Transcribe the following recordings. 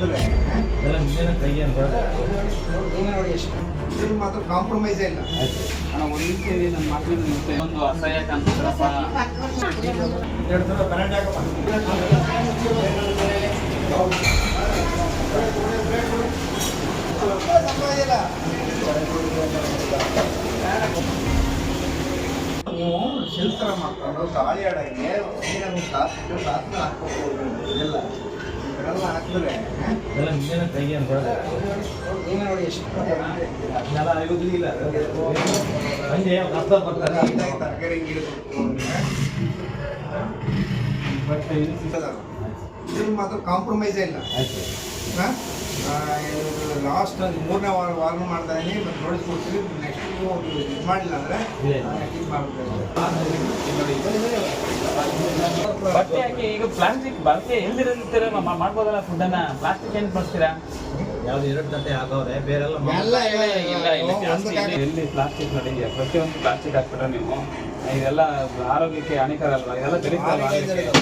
ಹಾಕಿದ್ರೆ ಎಲ್ಲ ನಿನ್ನೆ ಕೈಗೆ ಅನ್ಕೊಳ್ಳೋದು ನೀವೇ ಎಷ್ಟು ಇದು ಮಾತ್ರ ಕಾಂಪ್ರಮೈಸೇ ಇಲ್ಲ ಅಣ್ಣ ಒಂದು ನನ್ನ ಮಾತಿನ ನಿಮಿಷ ಒಂದು ಅಸಹ್ಯ ಕಾಣ್ತಿದ್ರಪ್ಪ ಎರಡು ಶಿಲ್ಪರ ಮಾಡ್ಕೊಂಡು ಗಾಳಿ ಆಡಂಗೆ ನೀರನ್ನು ಕಾಸು ಕಾಸನ್ನ ಹಾಕ್ಕೋಬೋದು ಇದೆಲ್ಲ. ತರಕಾರಿ ಬಟ್ ಇದು ಮಾತ್ರ ಕಾಂಪ್ರಮೈಸೇ ಇಲ್ಲ. ಲಾಸ್ಟ್ ಒಂದು ಮೂರನೇ ವಾರ ವಾರ ಮಾಡ್ತಾ ಇದೀನಿ ಮತ್ತೆ ನೋಡಿಸ್ಕೊಡ್ತೀವಿ ನೆಕ್ಸ್ಟ್ ಇದು ಮಾಡಿಲ್ಲ ಅಂದರೆ ಇದೆ. ಇದು ಮಾಡ್ಬಿಡ್ತಾರೆ ಬಟ್ಟೆ ಹಾಕಿ ಈಗ ಪ್ಲಾಸ್ಟಿಕ್ ಬಳಕೆ ಎಲ್ಲಿರಂತೀರ ಮಾಡ್ಬೋದಲ್ಲ ಫುಡ್ ಅನ್ನ? ಪ್ಲಾಸ್ಟಿಕ್ ಏನು ಬಳಸ್ತೀರಾ ಯಾವ್ದು ಎರಡು ಗಂಟೆ ಆಗವ್ರೆ ಬೇರೆಲ್ಲ ಎಲ್ಲ ಇಲ್ಲ ಇಲ್ಲ ಎಲ್ಲಿ ಪ್ಲಾಸ್ಟಿಕ್ ನೋಡಿ ಪ್ರತಿಯೊಂದು ಪ್ಲಾಸ್ಟಿಕ್ ಹಾಕ್ಬಿಟ್ರೆ ನೀವು? ಇದೆಲ್ಲ ಆರೋಗ್ಯಕ್ಕೆ ಹಾನಿಕರ ಅಲ್ವಾ ಇದೆಲ್ಲ ಬೆಳೀತಲ್ವಾ?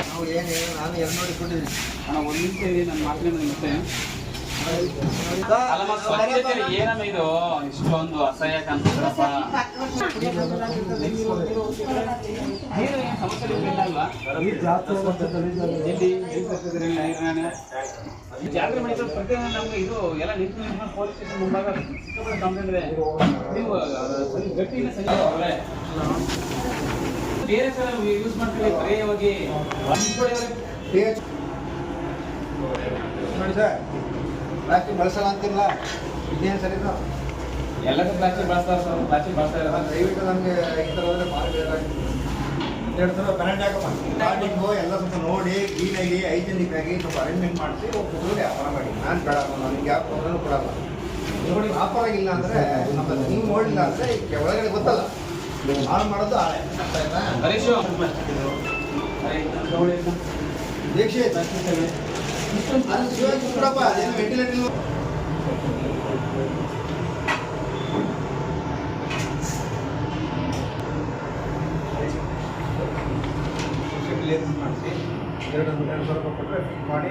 ನಾವು ಏನು ಏನು ನಾನು ಎರಡು ನೋಡಿ ಕೊಟ್ಟಿದ್ದೀನಿ ಅಣ್ಣ ಒಂದು ನಿಮಿಷ ಇರಿ, ನನ್ನ ಮಾತಿನ ಸ್ವಚ್ಛತೆ ಏನಮ್ಮ ಇದು? ಇಷ್ಟೊಂದು ಅಸಹ್ಯ ಕಾಣ್ತಿದ್ರಪ್ಪ ನೀರು ಏನ್ ಸಮಸ್ಯೆ ಇಲ್ಲ ಅಲ್ವಾ? ಎಲ್ಲಿ? ಎಲ್ಲಿ ಬರ್ತಿದ್ದೀರಿ ನೀರಿನ ಈ ಜಾತ್ರೆ ಮಾಡಿದ್ರೆ ಪ್ರತಿಯೊಂದು ನಮ್ಗೆ ಇದು ಎಲ್ಲ ನಿಂತು ನಿಂತು ಪೊಲೀಸ್ ಸ್ಟೇಷನ್ ನೀವು ಸರಿ ಗಟ್ಟಿನ ಸಂಜೆ ಅವರೇ? ಬೇರೆ ಸಲ ಯೂಸ್ ಮಾಡ್ತೀವಿ ನೋಡಿ ಸರ್. ಪ್ಲಾಸ್ಟಿಕ್ ಬಳಸಲ್ಲ ಅಂತಿಲ್ಲ. ಇದೇನು ಸರ್ ಇದು? ಎಲ್ಲದೂ ಪ್ಲಾಸ್ಟಿಕ್ ಬಳಸ್ತಾರೆ ಸರ್ ಪ್ಲಾಸ್ಟಿಕ್ ಬಳಸ್ತಾ ಇರೋದು ದಯವಿಟ್ಟು ನಮಗೆ ಈ ಥರ ಹೋದ್ರೆ ಭಾಳ ಬೇಜಾರಾಗ್ತದೆ ಎರಡು ಸಲ ಹಾಕಪ್ಪ ಸ್ಟಾರ್ಟಿಂಗು ಎಲ್ಲ ಸ್ವಲ್ಪ ನೋಡಿ ಕ್ಲೀನಾಗಿ ಹೈಜಿನಿಕ್ ಆಗಿ ಸ್ವಲ್ಪ ಅರೇಂಜ್ಮೆಂಟ್ ಮಾಡಿಸಿ ಒಬ್ಬರು ವ್ಯಾಪಾರ ಮಾಡಿ. ನಾನು ಬೇಡ ನನಗೆ ಯಾವ ತೊಂದರೆನೂ ಕೊಡಲ್ಲ ನೋಡಿ ವ್ಯಾಪಾರ ಇಲ್ಲ ಅಂದರೆ ನಮ್ಮ ನೀವು ನೋಡಿಲ್ಲ ಅಂದರೆ ಒಳಗಡೆ ಗೊತ್ತಲ್ಲ. ಹಾಳು ಮಾಡೋದು ಹಾಳೆ ಹರೀಶ್. ದೀಕ್ಷೆ ಮಾಡಿಸಿ ಎರಡು ಎರಡು ಸಾವಿರ ರೂಪಾಯಿ ಮಾಡಿ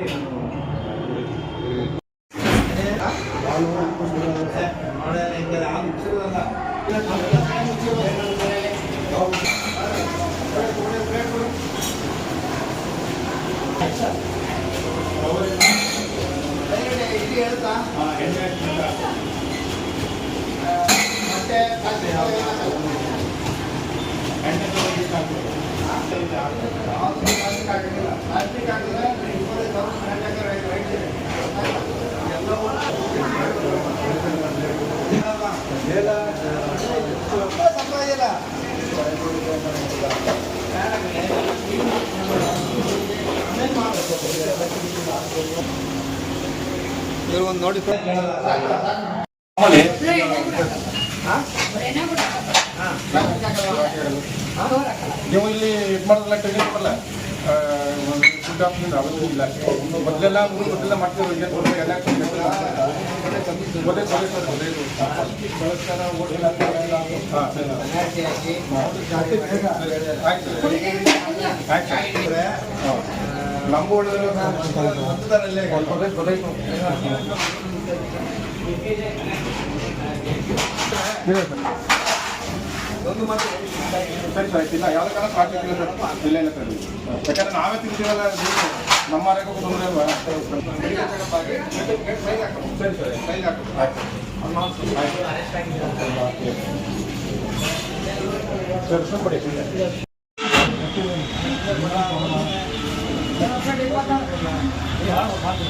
ಇಲ್ಲಿ ಹೇಳ್ತಾ ಮತ್ತೆ ಪ್ಲಾಸ್ಟಿಕ್ ಹಾಕಿದ್ರೆ ಒಂದು ನೋಡಿ. ನೀವು ಇಲ್ಲಿ ಇದು ಮಾಡೋದಲ್ಲ ಟ್ರೈನಿಂಗ್ ಕೊಡಲ್ಲ ಫುಡ್ ಆಪ್ಷನ್ ಇಲ್ಲ. ಮೊದಲೆಲ್ಲ ಮೂರು ಮೊದಲೆಲ್ಲ ಮಾಡ್ತಿದ್ರು ಈಗ ಸ್ವಲ್ಪ ಎಲ್ಲ ಹಾಂ ಆಯ್ತು. ಆಯ್ತು. ಸರ್ ಒಂದು ಮಾತು ಸರಿ ಸರ್ ಇಲ್ಲ ಯಾವ್ದು ಕಾರಣ ಪ್ಲಾಸ್ಟಿಕ್ ಇಲ್ಲ ಸರ್? ಇಲ್ಲ ಇಲ್ಲ ಸರ್. ಯಾಕಂದ್ರೆ ನಾವೇ ತಿಂತೀವಲ್ಲ ನಮ್ಮ ಆರೋಗ್ಯಕ್ಕೂ ತೊಂದರೆ ಅಲ್ವಾ? ಸರಿ ಸರಿ ಕೈಗೆ ಹಾಕು. ಆಯ್ತು. ಸರ್ ಕೊಡಿ. ಯಾರು ಮಾತು